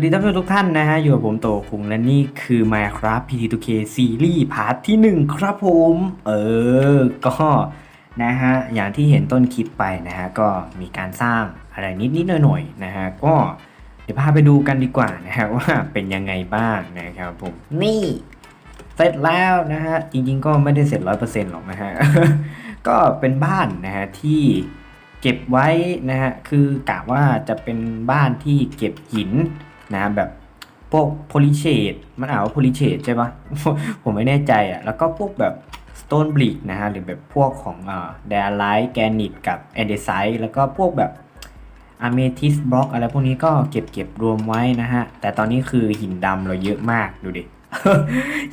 วัสดีท่านผู้ชมทุกท่านนะฮะ อยู่กับผมโตคุงและนี่คือ Minecraft PT2K ซีรีส์พาร์ทที่ 1 ครับผม เออ ก็นะฮะ อย่างที่เห็นต้นคลิปไปนะฮะ ก็มีการสร้างอะไรนิด ๆ หน่อย ๆ นะฮะ ก็เดี๋ยวพาไปดูกันดีกว่านะฮะ ว่าเป็นยังไงบ้างนะครับผม นี่เสร็จแล้วนะฮะ จริง ๆ ก็ไม่ได้เสร็จร้อยเปอร์เซ็นต์หรอกนะฮะ ก็เป็นบ้านนะฮะที่เก็บไว้นะฮะ คือกะว่าจะเป็นบ้านที่เก็บหิน นะแบบพวกโพลิเชตมันอ่านว่าโพลิเชตใช่ปะผมไม่แน่ใจอะแล้วก็พวกแบบ Stone Brick นะฮะหรือแบบพวกของเอ่อ d a l i t e Granite กับ a n d e s i t e แล้วก็พวกแบบ a m e t h y s t Block อะไรพวกนี้ก็เก็บเก็บรวมไว้นะฮะ แต่ตอนนี้คือหินดำเราเยอะมากดูดิ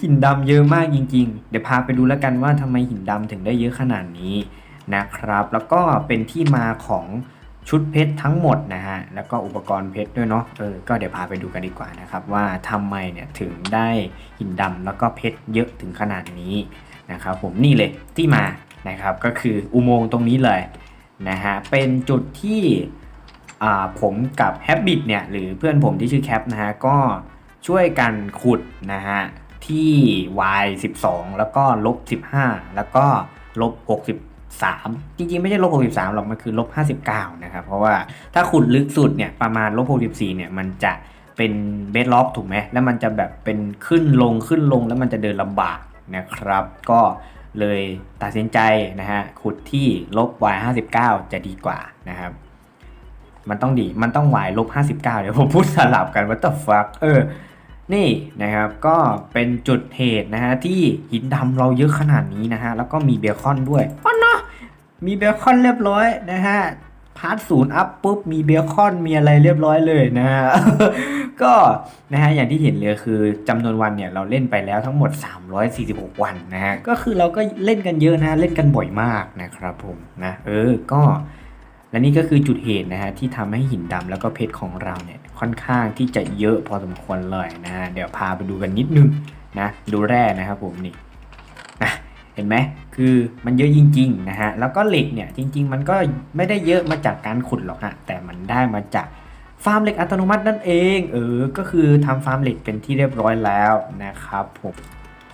หินดำเยอะมากจริง ๆ เดี๋ยวพาไปดูแล้วกันว่าทำไมหินดำถึงได้เยอะขนาดนี้นะครับ แล้วก็เป็นที่มาของ ชุดเพชรทั้งหมดนะฮะ แล้วก็อุปกรณ์เพชรด้วยเนาะ เออ ก็เดี๋ยวพาไปดูกันดีกว่านะครับ ว่าทำไมเนี่ยถึงได้หินดำแล้วก็เพชรเยอะถึงขนาดนี้นะครับผมนี่เลยที่มานะครับก็คืออุโมงค์ตรงนี้เลยนะฮะ เป็นจุดที่อ่าผมกับแฮบบิทเนี่ยหรือเพื่อนผมที่ชื่อแคปนะฮะก็ช่วยกันขุดนะฮะที่ y 12 แล้วก็ลบ 15 แล้วก็ลบ 63 จริงๆ ไม่ใช่ลบ63หรอกมันคือลบ59นะครับเพราะว่าถ้าขุดลึกสุดเนี่ยประมาณลบ64เนี่ยมันจะเป็นเบสล็อกถูกไหมแล้วมันจะแบบเป็นขึ้นลงขึ้นลงแล้วมันจะเดินลำบากนะครับ ก็เลยตัดสินใจนะฮะขุดที่ลบ y 59จะดีกว่านะครับ มันต้องดีมันต้อง y ลบ59เดี๋ยวผมพูดสลับกันว่า the fuck เออ นี่นะครับก็เป็นจุดเหตุนะฮะที่หินดำเราเยอะขนาดนี้นะฮะแล้วก็มีเบคอนด้วยอ๋อเนาะมีเบคอนเรียบร้อยนะฮะพาร์ทศูนย์อัพปุ๊บมีเบคอนมีอะไรเรียบร้อยเลยนะฮะก็นะฮะอย่างที่เห็นเลยคือจำนวนวันเนี่ยเราเล่นไปแล้วทั้งหมด 346 วันนะฮะก็คือเราก็เล่นกันเยอะนะเล่นกันบ่อยมากนะครับผมนะเออก็และนี่ก็คือจุดเหตุนะฮะที่ทำให้หินดำแล้วก็เพชรของเราเนี่ย ค่อนข้างที่จะเยอะพอสมควรเลยนะ เดี๋ยวพาไปดูกันนิดนึงนะดูแร่นะครับผมนี่นะเห็นไหมคือมันเยอะจริงๆนะฮะแล้วก็เหล็กเนี่ยจริง ๆ มันก็ไม่ได้เยอะมาจากการขุดหรอกฮะแต่มันได้มาจากฟาร์มเหล็กอัตโนมัตินั่นเองเออก็คือทำฟาร์มเหล็กเป็นที่เรียบร้อยแล้วนะครับผม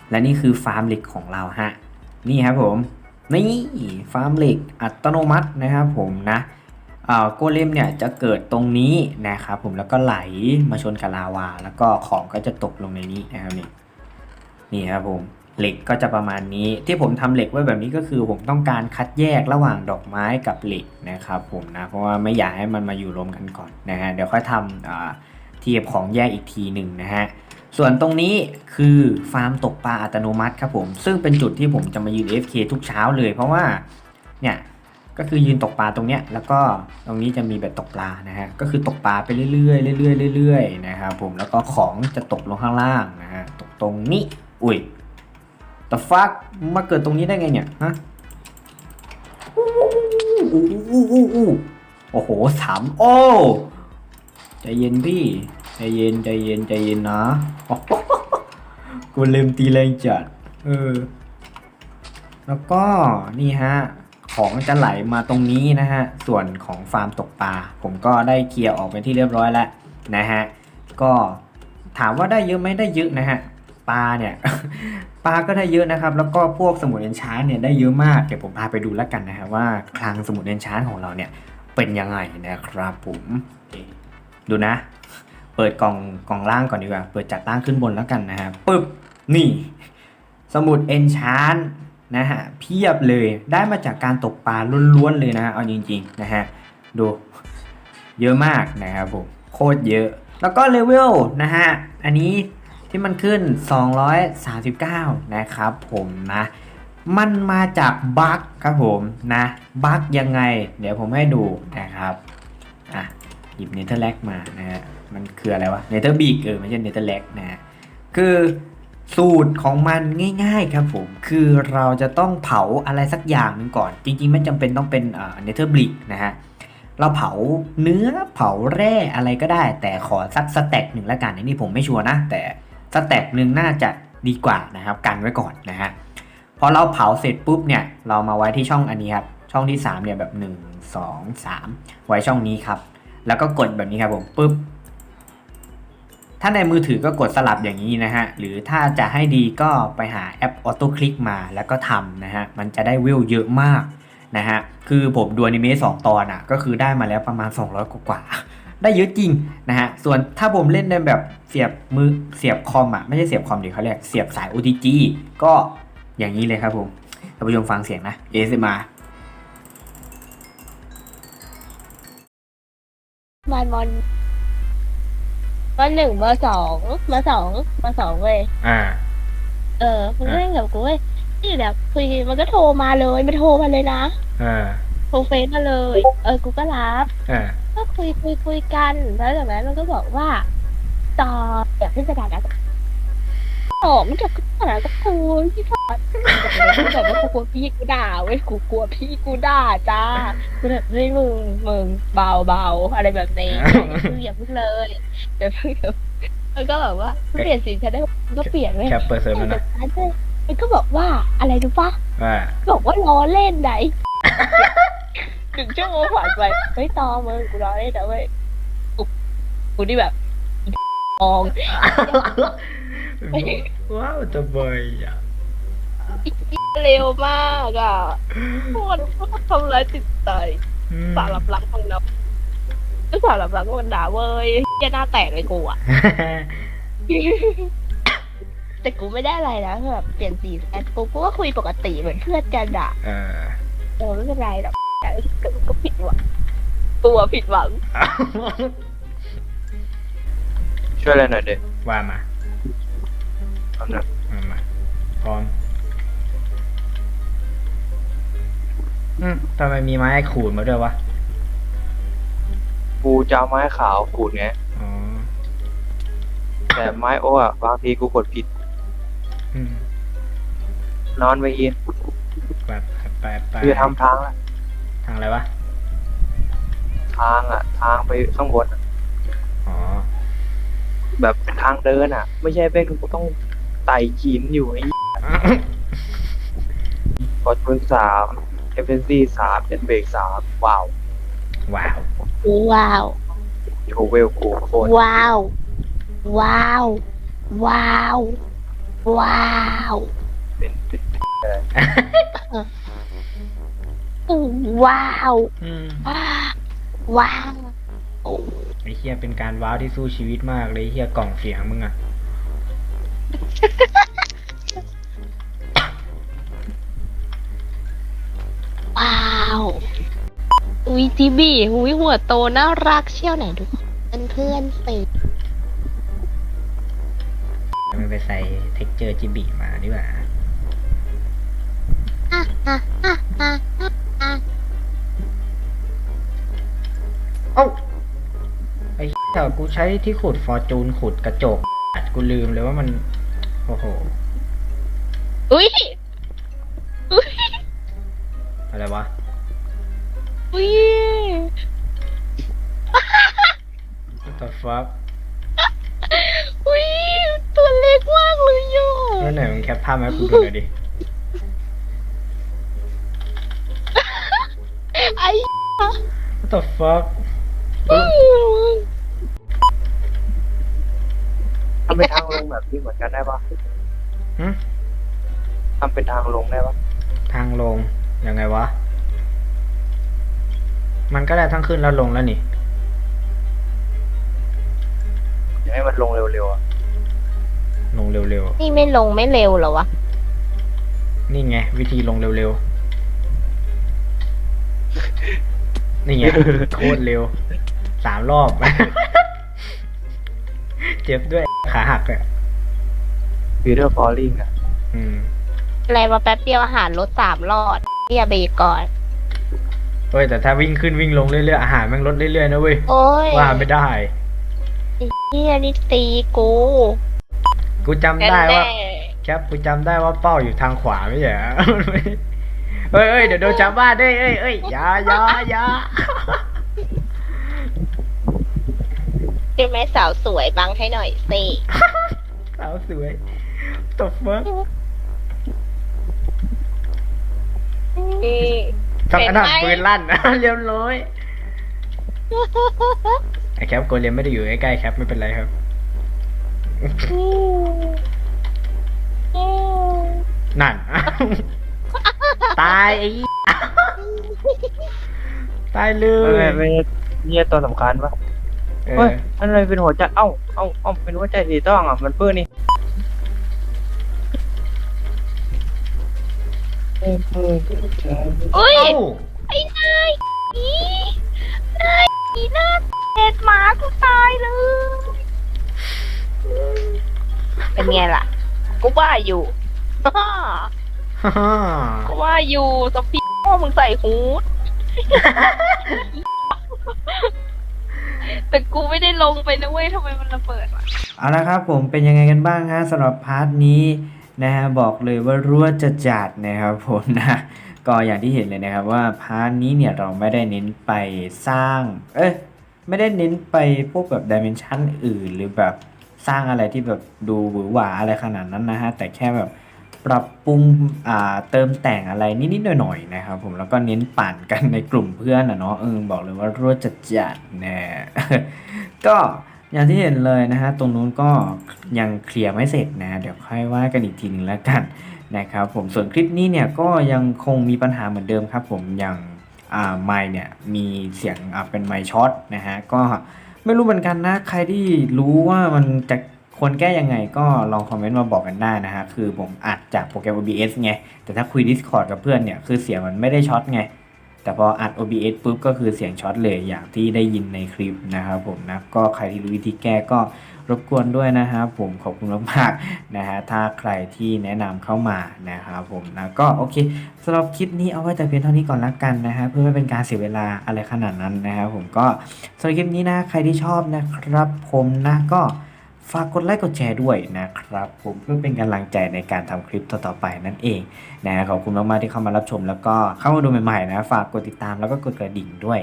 และนี่คือฟาร์มเหล็กของเราฮะนี่ครับผมนี่ฟาร์มเหล็กอัตโนมัตินะครับผมนะ โกเลมเนี่ยจะเกิดตรงนี้นะครับผมแล้วก็ไหลมาชนกับลาวา แล้วก็ของก็จะตกลงในนี้นะครับนี่นี่ครับผมเหล็กก็จะประมาณนี้ที่ผมทำเหล็กไว้แบบนี้ก็คือผมต้องการคัดแยกระหว่างดอกไม้กับเหล็กนะครับผมนะเพราะว่าไม่อยากให้มันมาอยู่รวมกันก่อนนะฮะเดี๋ยวค่อยทำเทียบของแยกอีกทีหนึ่งนะฮะส่วนตรงนี้คือฟาร์มตกปลาอัตโนมัติครับผมซึ่งเป็นจุดที่ผมจะมายืน FK ทุกเช้าเลย เพราะว่าเนี่ย ก็คือยืนตกปลาตรงเนี้ยแล้วก็ตรงนี้จะมีแบบตกปลานะฮะก็คือตกปลาไปเรื่อยๆเรื่อยๆเรื่อยๆนะครับผมแล้วก็ของจะตกลงข้างล่างนะฮะตกตรงนี้อุ้ย the fuck มาเกิดตรงนี้ได้ไงเนี่ยฮะอู้อู้อู้อู้โอ้โหสามโอ้ใจเย็นพี่ใจเย็นใจเย็นใจเย็นนะกูล่มตีแรงจัดเออแล้วก็นี่ฮะ ของจะไหลมาตรงนี้นะฮะ ส่วนของฟาร์มตกปลา ผมก็ได้เคลียร์ออกไปที่เรียบร้อยแล้วนะฮะ ก็ถามว่าได้เยอะไหมได้เยอะนะฮะ ปลาเนี่ยปลาก็ได้เยอะนะครับ แล้วก็พวกสมุดเอนชานเนี่ยได้เยอะมาก เดี๋ยวผมพาไปดูแล้วกันนะฮะว่าคลังสมุดเอนชานของเราเนี่ยเป็นยังไงนะครับผมดูนะ เปิดกล่องกล่องล่างก่อนดีกว่า เปิดจากล่างขึ้นบนแล้วกันนะฮะปึ๊บนี่ สมุดเอนชาน นะฮะเพียบเลยได้มาจากการตกปลาล้วนๆเลยนะฮะเอาจริงๆนะฮะดูเยอะมากนะครับผมโคตรเยอะ แล้วก็เลเวลนะฮะอันนี้ที่มันขึ้น 239 นะครับผมนะมันมาจากบั๊กครับผมนะบั๊กยังไง เดี๋ยวผมให้ดูนะครับอะหยิบเนเธอร์แลกมานะฮะมันคืออะไรวะเนเธอร์บีกเออไม่ใช่เนเธอร์แลกนะฮะคือ สูตรของมันง่าย ๆครับผม คือเราจะต้องเผาอะไรสักอย่างหนึ่งก่อน จริงๆ ไม่จำเป็นต้องเป็นเนเธอร์บลิกนะฮะ เราเผาเนื้อเผาแร่อะไรก็ได้ แต่ขอสักสเต็กหนึ่งละกันอันนี้ผมไม่ชัวร์นะ แต่สเต็กหนึ่งน่าจะดีกว่านะครับ กันไว้ก่อนนะฮะ พอเราเผาเสร็จปุ๊บเนี่ย เรามาไว้ที่ช่องอันนี้ครับ ช่องที่3เนี่ยแบบ 1 2 3 ไว้ช่องนี้ครับ แล้วก็กดแบบนี้ครับผมปุ๊บ ถ้าในมือถือก็กดสลับอย่างนี้นะฮะ หรือถ้าจะให้ดีก็ไปหาแอปออโต้คลิกมาแล้วก็ทำนะฮะ มันจะได้วิวเยอะมากนะฮะ คือผมดูอนิเมะสองตอนอะ ก็คือได้มาแล้วประมาณ 200กว่า ได้เยอะจริงนะฮะ ส่วนถ้าผมเล่นในแบบเสียบมือเสียบคอมอะ ไม่ใช่เสียบคอมดิเขาเรียกเสียบสาย OTG ก็อย่างนี้เลยครับผมท่านผู้ชมฟังเสียงนะ ASMR มันม อนวันหนึ่งมาสองมาสองมาสองเว้ยอ่า เออมันก็เล่นกับกูเว้ยนี่แบบคุยมันก็โทรมาเลยมันโทรมาเลยนะอ่าโทรเฟซมาเลย เออกูก็รับอ่าก็คุยคุยคุยกันแล้วจากนั้นมันก็บอกว่าต่ออยากขึ้นสถานะ สองจะขึ้นสถานะกับกูพี่ฟอดแบบว่ากูกลัวพี่กูด่าเว้ยกูกลัวพี่กูด่าจ้ากูแบบเฮ้ยมึงมึงเบาเบาอะไรแบบนี้อย่าเพิ่งอย่าเพิ่งเลยอย่าเพิ่งอย่ามันก็แบบว่าเปลี่ยนสีฉันได้มันก็เปลี่ยนเว้ยแคปเปอร์เซ็นต์แล้วนะมันก็บอกว่าอะไรรู้ปะว่าบอกว่าล้อเล่นไหนหนึ่งชั่วโมงผ่านไปเฮ้ยตอมึงกูล้อเล่นนะเว้ยกูกูนี่แบบมอง ว้าวตะเบยอะเร็วมากอะโคตรทำร้ายจิตใจอืมสารลับรักของเราก็สารลับรักมันด่าเว้ยแย่หน้าแตกเลยกูอะแต่กูไม่ได้อะไรนะแบบเปลี่ยนสีแอดกูกูก็คุยปกติเหมือนเพื่อนกันอะเออเออไม่เป็นไรหรอกแต่ก็ก็ผิดหวังตัวผิดหวังช่วยอะไรหน่อยเด็กว่ามา เอาหน่อยมามาพร้อม อืมทำไมมีไม้ขูดมาด้วยวะ กูจะเอาไม้ขาวขูดไง อ๋อ แต่ไม้โอ้อะบางทีกูกดผิด อืมนอนไปยินไปไปไปกูจะทำทางละทางอะไรวะ ทางอะทางไปข้างบนอะอ๋อ แบบเป็นทางเดินอะไม่ใช่เป็นกูต้อง ไต่หินอยู่ไอ้กดปืนสามเอฟเฟนซี่สามเจ็ดเบรกสามว้าวว้าวว้าวโชเวลกูโคตรว้าว ว้าว ว้าว ว้าวเป็นเป็นว้าวอืมว้าวไอ้เฮียเป็นการว้าวที่สู้ชีวิตมากเลยไอ้เฮียกล่องเสียงมึงอะ ว้าว อุ้ยจีบีอุ้ยหัวโตน่ารักเชี่ยวไหนดูเป็นเพื่อนสิมันไปใส่เท็กเจอร์จิบิมาดีกว่าอะอะอะอะอะอะเอ้าไอ้แต่กูใช้ที่ขุดฟอร์จูนขุดกระจกกูลืมเลยว่ามัน โอ้โห อุ้ยอุ้ยอะไรวะ อุ้ย What the fuck อุ้ย ตัวเล็กมากเลยโยเมื่อไหร่มึงแคปภาพมาให้กูดูหน่อยดิ ไอ้ What the fuck ทำเป็นทางลงแบบนี้เหมือนกันได้ปะหึทำเป็นทางลงได้ปะทางลงยังไงวะ มันก็ได้ทั้งขึ้นแล้วลงแล้วนี่ อยากให้มันลงเร็วๆอะลงเร็วนี่ไม่ลงไม่เร็วเหรอวะ ๆ นี่ไง วิธีลงเร็วๆ นี่ไง โคตรเร็ว สามรอบ เจ็บด้วย ขาหักเลยฟีเดอร์ฟอลลิ่งอะอืมอะไรมาแป๊บเดียวอาหารลดสามรอดเรียเบรกก่อน เฮ้ยแต่ถ้าวิ่งขึ้นวิ่งลงเรื่อยๆอาหารมันลดเรื่อยๆนะเว้ยโอ้ยว่าไม่ได้เฮียนี่ตีกูกูจำได้ว่าแน่แคปกูจำได้ว่าเป้าอยู่ทางขวาไม่ใช่เหรอ เฮ้ยเฮ้ยเดี๋ยวโดนจับบ้านเฮ้ยเฮ้ยเฮ้ยอย่าอย่าอย่า ๆคือแม่สาวสวยบังให้หน่อยสิสาวสวยตบมือนี่ทำขนาดเห็นไหมปืนลั่นเรียบร้อยไอแคปโกเลียมไม่ได้อยู่ใกล้ๆแคปไม่เป็นไรครับอืมอืมนั่น ตายไอ้ตายเลไม่ยไม่ไม่เนี่ยตัวสำคัญปะ เอเฮ้อยอันอะไรเป็นหัวใจเอ้าเอ้าเอ้าเป็นหัวใจสีต้องอะมันเปื้อนนี่เออเออเอ้ย เอ้าไอ้นายอีนายอีหน้าเด็ดหมากูตายเลย เป็นไงล่ะ กูว่าอยู่ ฮ่าฮ่า กูว่าอยู่สปีพ่อมึงใส่ฮูด แต่กูไม่ได้ลงไปนะเว้ยทำไมมันระเบิดวะเอาละครับผมเป็นยังไงกันบ้างฮะสำหรับพาร์ทนี้นะฮะบอกเลยว่ารั่วจะจัดนะครับผมนะก็อย่างที่เห็นเลยนะครับว่าพาร์ทนี้เนี่ยเราไม่ได้เน้นไปสร้าง เอ้ยไม่ได้เน้นไปพวกแบบดิเมนชันอื่นหรือแบบสร้างอะไรที่แบบดูหวือหวาอะไรขนาดนั้นนะฮะแต่แค่แบบ ปรับปรุงเติมแต่งอะไรนิดๆหน่อยๆนะครับผมแล้วก็เน้นปั่นกันในกลุ่มเพื่อนอะเนาะเออบอกเลยว่ารั่วจัดจัดๆแน่ก็อย่างที่เห็นเลยนะฮะตรงนู้นก็ยังเคลียร์ไม่เสร็จนะเดี๋ยวค่อยว่ากันอีกทีนึงแล้วกันนะครับผมส่วนคลิปนี้เนี่ยก็ยังคงมีปัญหาเหมือนเดิมครับผมอย่างไมค์เนี่ยมีเสียงเป็นไมค์ช็อตนะฮะก็ไม่รู้เหมือนกันนะใครที่รู้ว่ามันจะ ควรแก้ยังไงก็ลองคอมเมนต์มาบอกกันได้นะฮะ คือผมอัดจากโปรแกรม OBS ไง แต่ถ้าคุย Discord กับเพื่อนเนี่ย คือเสียงมันไม่ได้ช็อตไง แต่พออัด OBS ปุ๊บก็คือเสียงช็อตเลยอย่างที่ได้ยินในคลิปนะครับผมนะ ก็ใครที่รู้วิธีแก้ก็รบกวนด้วยนะครับผมขอบคุณมากๆนะฮะถ้าใครที่แนะนำเข้ามานะครับผมนะก็โอเคสำหรับคลิปนี้เอาไว้แต่เพียงเท่านี้ก่อนละกันนะฮะเพื่อไม่เป็นการเสียเวลาอะไรขนาดนั้นนะครับผมก็สำหรับคลิปนี้นะใครที่ชอบนะครับผมนะก็ ฝากกดไลค์กดแชร์ด้วยนะครับ ผมเพื่อเป็นกำลังใจในการทำคลิปต่อๆไปนั่นเองนะขอบคุณมากๆที่เข้ามารับชม แล้วก็เข้ามาดูใหม่ๆนะ ฝากกดติดตามแล้วก็กดกระดิ่งด้วย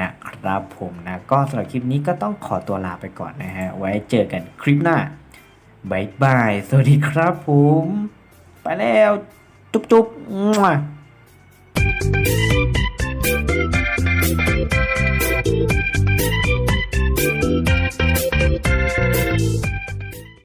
นะครับผมนะก็สำหรับคลิปนี้ก็ต้องขอตัวลาไปก่อนนะฮะ ไว้เจอกันคลิปหน้าบายบาย สวัสดีครับผม ไปแล้ว จุ๊บๆมั่ว